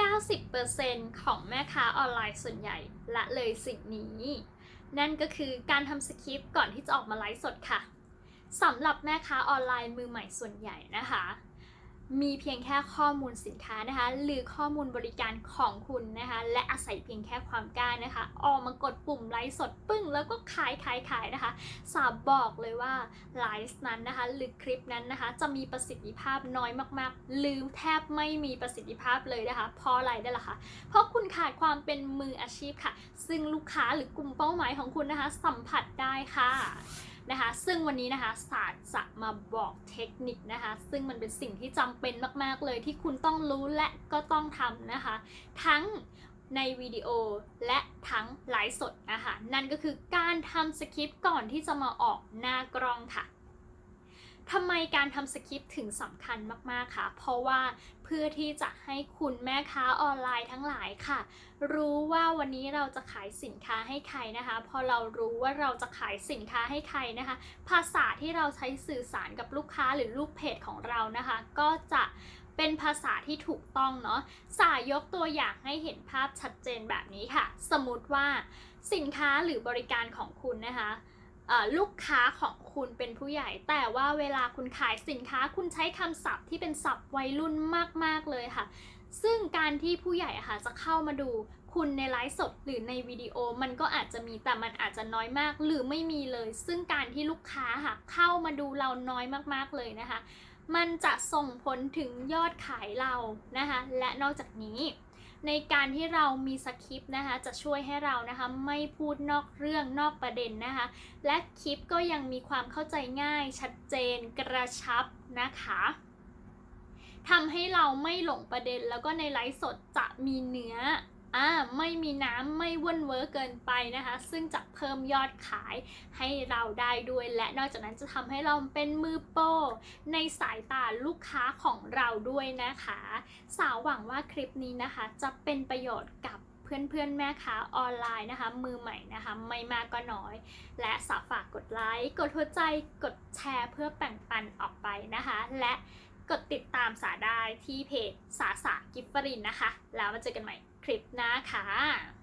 90%ของแม่ค้าออนไลน์ส่วนใหญ่ละเลยสิ่งนี้ นั่นก็คือการทำสคริปต์ก่อนที่จะออกมาไลฟ์สดค่ะสำหรับแม่ค้าออนไลน์มือใหม่ส่วนใหญ่นะคะ มีเพียงแค่ข้อมูลสินค้านะคะ หรือข้อมูลบริการของคุณนะคะ และอาศัยเพียงแค่ความกล้านะคะ ออกมากดปุ่มไลฟ์สดปึ้ง แล้วก็ขายขายขายนะคะ สาบบอกเลยว่าไลฟ์นั้นนะคะ หรือคลิปนั้นนะคะ จะมีประสิทธิภาพน้อยมากๆ หรือแทบไม่มีประสิทธิภาพเลยนะคะ เพราะอะไรได้ล่ะคะเพราะคุณขาดความเป็นมืออาชีพค่ะ ซึ่งลูกค้าหรือกลุ่มเป้าหมายของคุณนะคะ สัมผัสได้ค่ะ นะคะ ซึ่งวันนี้นะคะศาสตร์จะมาบอกเทคนิคนะคะ ซึ่งมันเป็นสิ่งที่จำเป็นมาก ๆ เลยที่คุณต้องรู้และก็ต้องทำนะคะ ทั้งในวิดีโอและทั้งไลฟ์สดนะคะ นั่นก็คือการทำสคริปต์ก่อนที่จะมาออกหน้ากล้องค่ะ ทำไมการทำสคริปต์ถึงสำคัญมากๆค่ะ เพราะว่าเพื่อที่จะให้คุณแม่ค้าออนไลน์ทั้งหลายค่ะ รู้ว่าวันนี้เราจะขายสินค้าให้ใครนะคะ พอเรารู้ว่าเราจะขายสินค้าให้ใครนะคะ ภาษาที่เราใช้สื่อสารกับลูกค้าหรือลูกเพจของเรานะคะ ก็จะเป็นภาษาที่ถูกต้องเนาะ สายยกตัวอย่างให้เห็นภาพชัดเจนแบบนี้ค่ะ สมมติว่าสินค้าหรือบริการของคุณนะคะ ลูกค้าของคุณเป็นผู้ใหญ่ แต่ว่าเวลาคุณขายสินค้าคุณใช้คำศัพท์ที่เป็นศัพท์วัยรุ่นมาก ๆ เลยค่ะ ซึ่งการที่ผู้ใหญ่ค่ะจะเข้ามาดูคุณในไลฟ์สดหรือในวิดีโอมันก็อาจจะมีแต่มันอาจจะน้อยมากหรือไม่มีเลย ซึ่งการที่ลูกค้าค่ะเข้ามาดูเราน้อยมากๆเลยนะคะ มันจะส่งผลถึงยอดขายเรานะคะ และนอกจากนี้ ในการที่เรามีสคริปต์นะคะจะช่วยให้เรานะคะไม่พูดนอกเรื่องนอกประเด็นนะคะ และคลิปก็ยังมีความเข้าใจง่าย ชัดเจนกระชับนะคะทำให้เราไม่หลงประเด็นแล้วก็ในไลฟ์สดจะมีเนื้อ อ่าไม่มีน้ำไม่ว่นเวอร์เกินไปนะคะ ซึ่งจะเพิ่มยอดขายให้เราได้ด้วย และนอกจากนั้นจะทำให้เราเป็นมือโปรในสายตาลูกค้าของเราด้วยนะคะ สาวหวังว่าคลิปนี้นะคะจะเป็นประโยชน์กับเพื่อนๆ แม่ค้าออนไลน์นะคะ มือใหม่นะคะ ไม่มากก็น้อย และสาวฝากกดไลค์ กดหัวใจ กดแชร์เพื่อแบ่งปันออกไปนะคะ และ กดติดตามสาได้ที่เพจสาสากิฟฟรินนะคะ แล้วมาเจอกันใหม่คลิปหน้าค่ะ